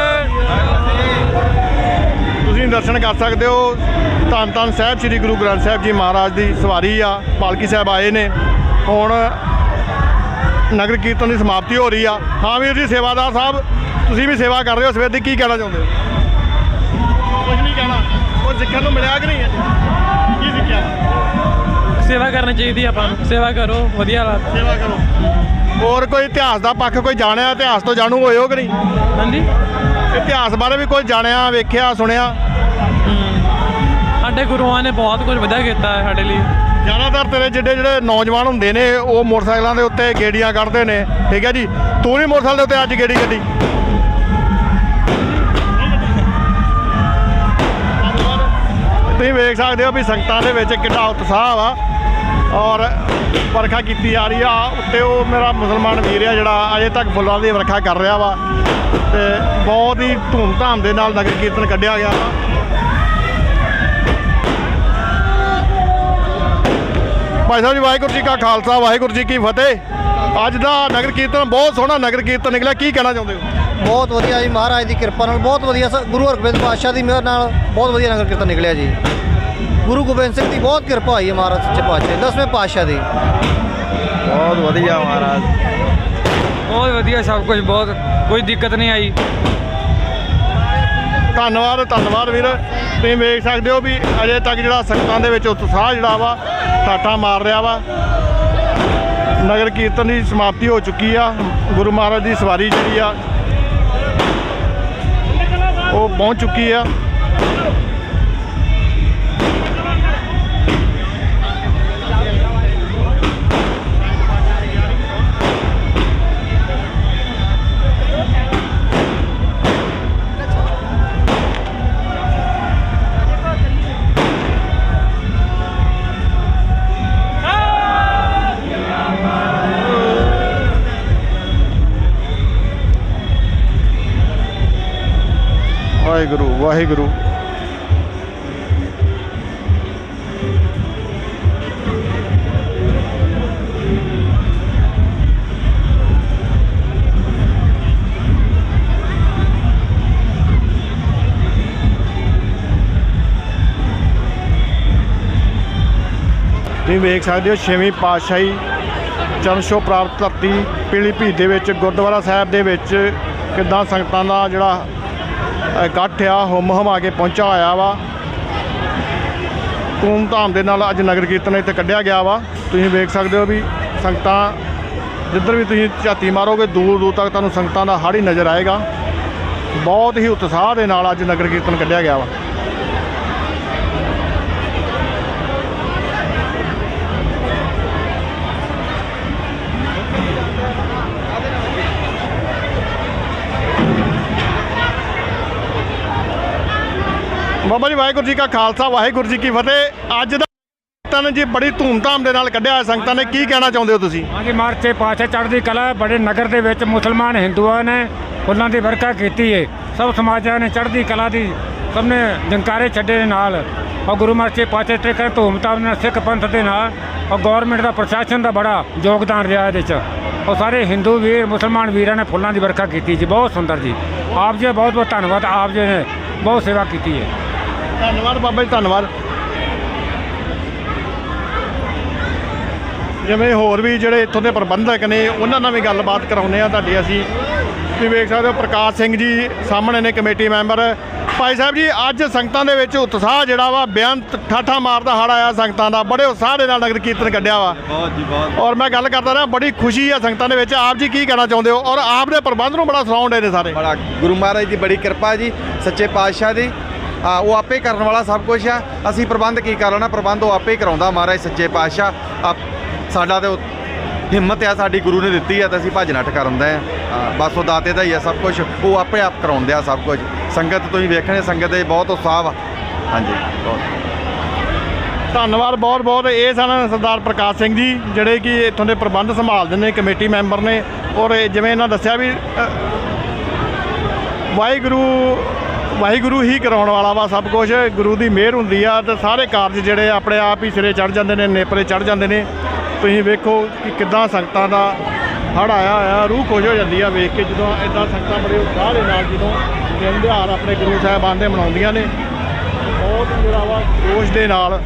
ਤੁਸੀਂ ਦਰਸ਼ਨ ਕਰ ਸਕਦੇ ਹੋ। ਧੰਨ ਧੰਨ ਸਾਹਿਬ ਸ੍ਰੀ ਗੁਰੂ ਗ੍ਰੰਥ ਸਾਹਿਬ ਜੀ ਮਹਾਰਾਜ ਦੀ ਸਵਾਰੀ ਆ। ਪਾਲਕੀ ਸਾਹਿਬ ਆਏ ਨੇ। ਹੁਣ ਨਗਰ ਕੀਰਤਨ ਦੀ ਸਮਾਪਤੀ ਹੋ ਰਹੀ ਆ। ਹਾਂ ਵੀਰ ਜੀ ਸੇਵਾਦਾਰ ਸਾਹਿਬ ਤੁਸੀਂ ਵੀ ਸੇਵਾ ਕਰ ਰਹੇ ਹੋ ਸਵੇਰ ਦੀ ਕੀ ਕਹਿਣਾ ਚਾਹੁੰਦੇ ਹੋ? ਕੁਝ ਨਹੀਂ ਕਹਿਣਾ। ਉਹ ਸਿੱਖਣ ਨੂੰ ਮਿਲਿਆ ਕਿ ਨਹੀਂ? ਕੀ ਸਿੱਖਿਆ? ਸੇਵਾ ਕਰਨੀ ਚਾਹੀਦੀ ਆਪਾਂ ਨੂੰ। ਸੇਵਾ ਕਰੋ ਵਧੀਆ ਲੱਗ ਸੇਵਾ ਕਰੋ। ਹੋਰ ਕੋਈ ਇਤਿਹਾਸ ਦਾ ਪੱਖ ਕੋਈ ਜਾਣਿਆ? ਇਤਿਹਾਸ ਤੋਂ ਜਾਣੂ ਹੋਏ ਹੋ ਕਿ ਨਹੀਂ? ਹਾਂਜੀ। ਇਤਿਹਾਸ ਬਾਰੇ ਵੀ ਕੁਝ ਜਾਣਿਆ ਵੇਖਿਆ ਸੁਣਿਆ? ਸਾਡੇ ਗੁਰੂਆਂ ਨੇ ਬਹੁਤ ਕੁਝ ਵਧੀਆ ਕੀਤਾ ਹੈ ਸਾਡੇ ਲਈ। ਜ਼ਿਆਦਾਤਰ ਤੇਰੇ ਜਿਹੜੇ ਜਿਹੜੇ ਨੌਜਵਾਨ ਹੁੰਦੇ ਨੇ, ਉਹ ਮੋਟਰਸਾਈਕਲਾਂ ਦੇ ਉੱਤੇ ਗੇੜੀਆਂ ਕੱਢਦੇ ਨੇ। ਠੀਕ ਹੈ ਜੀ? ਤੂੰ ਵੀ ਮੋਟਰਸਾਈਕਲ ਦੇ ਉੱਤੇ ਅੱਜ ਗੇੜੀ ਕੱਢੀ। ਤੁਸੀਂ ਵੇਖ ਸਕਦੇ ਹੋ ਵੀ ਸੰਗਤਾਂ ਦੇ ਵਿੱਚ ਕਿੰਨਾ ਉਤਸ਼ਾਹ ਵਾ। ਔਰ ਵਰਖਾ ਕੀਤੀ ਜਾ ਰਹੀ ਆ। ਉੱਤੇ ਉਹ ਮੇਰਾ ਮੁਸਲਮਾਨ ਵੀਰ ਆ ਜਿਹੜਾ ਅਜੇ ਤੱਕ ਫੁੱਲਾਂ ਦੀ ਵਰਖਾ ਕਰ ਰਿਹਾ ਵਾ। ਤੇ ਬਹੁਤ ਹੀ ਧੂਮ-ਧਾਮ ਦੇ ਨਾਲ ਨਗਰ ਕੀਰਤਨ ਕੱਢਿਆ ਗਿਆ ਵਾ। ਭਾਈ ਸਾਹਿਬ ਜੀ ਵਾਹਿਗੁਰੂ ਜੀ ਕਾ ਖਾਲਸਾ ਵਾਹਿਗੁਰੂ ਜੀ ਕੀ ਫਤਿਹ। ਅੱਜ ਦਾ ਨਗਰ ਕੀਰਤਨ ਬਹੁਤ ਸੋਹਣਾ ਨਗਰ ਕੀਰਤਨ ਨਿਕਲਿਆ। ਕੀ ਕਹਿਣਾ ਚਾਹੁੰਦੇ ਹੋ? ਬਹੁਤ ਵਧੀਆ ਜੀ ਮਹਾਰਾਜ ਦੀ ਕਿਰਪਾ ਨਾਲ ਬਹੁਤ ਵਧੀਆ ਸ- ਗੁਰੂ ਹਰਗੋਬਿੰਦ ਪਾਤਸ਼ਾਹ ਦੀ ਮਿਹਰ ਨਾਲ ਬਹੁਤ ਵਧੀਆ ਨਗਰ ਕੀਰਤਨ ਨਿਕਲਿਆ ਜੀ। ਗੁਰੂ ਗੋਬਿੰਦ ਸਿੰਘ ਦੀ ਬਹੁਤ ਕਿਰਪਾ ਹੋਈ ਹੈ ਮਹਾਰਾਜ ਸੱਚੇ ਪਾਤਸ਼ਾਹ ਦੀ, ਦਸਵੇਂ ਪਾਤਸ਼ਾਹ ਦੀ। ਬਹੁਤ ਵਧੀਆ ਮਹਾਰਾਜ। ਬਹੁਤ ਵਧੀਆ ਸਭ ਕੁਝ ਬਹੁਤ ਕੋਈ ਦਿੱਕਤ ਨਹੀਂ ਆਈ। ਧੰਨਵਾਦ ਧੰਨਵਾਦ ਵੀਰ। ਤੁਸੀਂ ਵੇਖ ਸਕਦੇ ਹੋ ਵੀ ਅਜੇ ਤੱਕ ਜਿਹੜਾ ਸੰਗਤਾਂ ਦੇ ਵਿੱਚ ਉਤਸ਼ਾਹ ਜਿਹੜਾ ਵਾ ਠਾਠਾ ਮਾਰ ਰਿਹਾ ਵਾ। ਨਗਰ ਕੀਰਤਨ ਦੀ ਸਮਾਪਤੀ ਹੋ ਚੁੱਕੀ ਆ। ਗੁਰੂ ਮਹਾਰਾਜ ਦੀ ਸਵਾਰੀ ਜਿਹੜੀ ਆ, ਉਹ ਪਹੁੰਚ ਚੁੱਕੀ ਆ। ਵਾਹਿਗੁਰੂ। ਤੁਸੀਂ ਵੇਖ ਸਕਦੇ ਹੋ ਛੇਵੀਂ ਪਾਤਸ਼ਾਹੀ ਚਰਨ ਪ੍ਰਾਪਤ ਧਰਤੀ ਪੀਲੀ ਭੀਤ ਦੇ ਵਿੱਚ, ਗੁਰਦੁਆਰਾ ਸਾਹਿਬ ਦੇ ਵਿੱਚ ਕਿੱਦਾਂ ਸੰਗਤਾਂ ਦਾ ਜਿਹੜਾ ਇਕੱਠ ਆ ਹੁਮ ਹਮਾ ਕੇ ਪਹੁੰਚਾ ਹੋਇਆ ਵਾ। ਧੂਮ ਧਾਮ ਦੇ ਨਾਲ ਅੱਜ ਨਗਰ ਕੀਰਤਨ ਇੱਥੇ ਕੱਢਿਆ ਗਿਆ ਵਾ। ਤੁਸੀਂ ਵੇਖ ਸਕਦੇ ਹੋ ਵੀ ਸੰਗਤਾਂ, ਜਿੱਧਰ ਵੀ ਤੁਸੀਂ ਝਾਤੀ ਮਾਰੋਗੇ ਦੂਰ ਦੂਰ ਤੱਕ ਤੁਹਾਨੂੰ ਸੰਗਤਾਂ ਦਾ ਹੜ ਹੀ ਨਜ਼ਰ ਆਏਗਾ। ਬਹੁਤ ਹੀ ਉਤਸ਼ਾਹ ਦੇ ਨਾਲ ਅੱਜ ਨਗਰ ਕੀਰਤਨ ਕੱਢਿਆ ਗਿਆ ਵਾ। ਬਾਬਾ ਜੀ, ਵਾਹਿਗੁਰੂ ਜੀ ਕਾ ਖਾਲਸਾ, ਵਾਹਿਗੁਰੂ ਜੀ ਕੀ ਫਤਿਹ। ਅੱਜ ਦਾ ਸੰਗਤਾਂ ਨੇ ਜੀ ਬੜੀ ਧੂਮਧਾਮ ਦੇ ਨਾਲ ਕੱਢਿਆ ਹੋਇਆ ਸੰਗਤਾਂ ਨੇ ਕੀ ਕਹਿਣਾ ਚਾਹੁੰਦੇ ਹੋ ਤੁਸੀਂ? ਹਾਂਜੀ, ਮਾਰਚੇ ਪਾਛੇ ਚੜ੍ਹਦੀ ਕਲਾ ਬੜੇ ਨਗਰ ਦੇ ਵਿੱਚ ਮੁਸਲਮਾਨ ਹਿੰਦੂਆਂ ਨੇ ਉਹਨਾਂ ਦੀ ਵਰਕਾ ਕੀਤੀ ਹੈ ਸਭ ਸਮਾਜਾਂ ਨੇ ਚੜ੍ਹਦੀ ਕਲਾ ਦੀ ਸਭ ਨੇ ਜੰਕਾਰੇ ਛੱਡੇ ਦੇ ਨਾਲ। ਔਰ ਗੁਰੂ ਮਾਰਚੇ ਪਾਛੇ ਤੇ ਕਰ ਧੂਮਧਾਮ ਨਾਲ ਸਿੱਖ ਪੰਥ ਦੇ ਨਾਲ ਔਰ ਗਵਰਨਮੈਂਟ ਦਾ ਪ੍ਰਸ਼ਾਸਨ ਦਾ ਬੜਾ ਯੋਗਦਾਨ ਰਿਹਾ ਇਹਦੇ ਚ। ਔਰ ਸਾਰੇ ਹਿੰਦੂ ਵੀਰ, ਮੁਸਲਮਾਨ ਵੀਰਾਂ ਨੇ ਫੁੱਲਾਂ ਦੀ ਵਰਖਾ ਕੀਤੀ ਜੀ। ਬਹੁਤ ਸੁੰਦਰ ਜੀ। ਆਪ ਜੀ ਦਾ ਬਹੁਤ ਬਹੁਤ ਧੰਨਵਾਦ। ਆਪ ਜੀ ਨੇ ਬਹੁਤ ਸੇਵਾ ਕੀਤੀ ਹੈ ਧੰਨਵਾਦ ਬਾਬਾ ਜੀ ਧੰਨਵਾਦ। ਜਿਵੇਂ ਹੋਰ ਵੀ ਜਿਹੜੇ ਇੱਥੋਂ ਦੇ ਪ੍ਰਬੰਧਕ ਨੇ ਉਹਨਾਂ ਨਾਲ ਵੀ ਗੱਲਬਾਤ ਕਰਾਉਂਦੇ ਆ ਤੁਹਾਡੀ ਅਸੀਂ। ਤੁਸੀਂ ਵੇਖ ਸਕਦੇ ਹੋ ਪ੍ਰਕਾਸ਼ ਸਿੰਘ ਜੀ ਸਾਹਮਣੇ ਨੇ ਕਮੇਟੀ ਮੈਂਬਰ। ਭਾਈ ਸਾਹਿਬ ਜੀ ਅੱਜ ਸੰਗਤਾਂ ਦੇ ਵਿੱਚ ਉਤਸ਼ਾਹ ਜਿਹੜਾ ਵਾ ਬੇਅੰਤ ਠਾਠਾ ਮਾਰਦਾ ਹੜ ਆਇਆ ਸੰਗਤਾਂ ਦਾ। ਬੜੇ ਉਤਸ਼ਾਹ ਦੇ ਨਾਲ ਨਗਰ ਕੀਰਤਨ ਕੱਢਿਆ ਵਾ। ਬਹੁਤ ਜੀ ਬਹੁਤ। ਔਰ ਮੈਂ ਗੱਲ ਕਰਦਾ ਰਿਹਾ ਬੜੀ ਖੁਸ਼ੀ ਆ ਸੰਗਤਾਂ ਦੇ ਵਿੱਚ। ਆਪ ਜੀ ਕੀ ਕਹਿਣਾ ਚਾਹੁੰਦੇ ਹੋ? ਔਰ ਆਪ ਦੇ ਪ੍ਰਬੰਧ ਨੂੰ ਬੜਾ ਸਰਾਉਂਡ ਨੇ ਸਾਰੇ। ਬੜਾ ਗੁਰੂ ਮਹਾਰਾਜ ਦੀ ਬੜੀ ਕਿਰਪਾ ਜੀ ਸੱਚੇ ਪਾਤਸ਼ਾਹ ਦੀ। ਉਹ ਆਪੇ ਕਰਨ ਵਾਲਾ ਸਭ ਕੁਝ ਆ। ਅਸੀਂ ਪ੍ਰਬੰਧ ਕੀ ਕਰ ਲੈਣਾ? ਪ੍ਰਬੰਧ ਉਹ ਆਪੇ ਹੀ ਕਰਾਉਂਦਾ ਮਹਾਰਾਜ ਸੱਚੇ ਪਾਤਸ਼ਾਹ। ਆ ਸਾਡਾ ਤੇ ਹਿੰਮਤ ਆ, ਸਾਡੀ ਗੁਰੂ ਨੇ ਦਿੱਤੀ ਆ ਤਾਂ ਅਸੀਂ ਭੱਜ ਨੱਠ ਕਰਉਂਦੇ ਆ। ਬਸ ਉਹ ਦਾਤੇ ਦਾ ਹੀ ਆ ਸਭ ਕੁਝ ਉਹ ਆਪੇ ਆਪ ਕਰਾਉਂਦੇ ਆ ਸਭ ਕੁਝ ਸੰਗਤ ਤੁਸੀਂ ਵੇਖਣੇ, ਸੰਗਤ ਦੇ ਬਹੁਤ ਉਤਸ਼ਾਹ ਵਾ। ਹਾਂਜੀ, ਬਹੁਤ। ਧੰਨਵਾਦ ਬਹੁਤ ਬਹੁਤ। ਇਹ ਸਨ ਸਰਦਾਰ ਪ੍ਰਕਾਸ਼ ਸਿੰਘ ਜੀ, ਜਿਹੜੇ ਕਿ ਇੱਥੋਂ ਦੇ ਪ੍ਰਬੰਧ ਸੰਭਾਲਦੇ ਨੇ ਕਮੇਟੀ ਮੈਂਬਰ ਨੇ। ਔਰ ਜਿਵੇਂ ਇਹਨਾਂ ਦੱਸਿਆ ਵੀ ਵਾਹਿਗੁਰੂ ਵਾਹਿਗੁਰੂ ਹੀ ਕਰਾਉਣ ਵਾਲਾ ਵਾ ਸਭ ਕੁਝ ਗੁਰੂ ਦੀ ਮਿਹਰ ਹੁੰਦੀ ਆ ਤੇ ਸਾਰੇ ਕਾਰਜ ਜਿਹੜੇ ਆਪਣੇ ਆਪ ਹੀ ਸਿਰੇ ਚੜ ਜਾਂਦੇ ਨੇ, ਨੇਪਰੇ ਚੜ ਜਾਂਦੇ ਨੇ। ਤੁਸੀਂ ਵੇਖੋ ਕਿ ਕਿੱਦਾਂ ਸੰਗਤਾਂ ਦਾ ਹੜ ਆਇਆ ਹੋਇਆ, ਰੂਹ ਖੁਸ਼ ਹੋ ਜਾਂਦੀ ਆ ਵੇਖ ਕੇ ਜਦੋਂ ਇਦਾਂ ਸੰਗਤਾਂ ਬੜੇ ਉਤਸ਼ਾਹ ਦੇ ਨਾਲ ਜਦੋਂ ਦਿਨ ਦਿਹਾੜ ਆਪਣੇ ਗੁਰੂ ਸਾਹਿਬਾਨ ਦੇ ਮਨਾਉਂਦੀਆਂ ਨੇ। ਬਹੁਤ ਜਿਹੜਾ ਵਾ ਜੋਸ਼ ਦੇ ਨਾਲ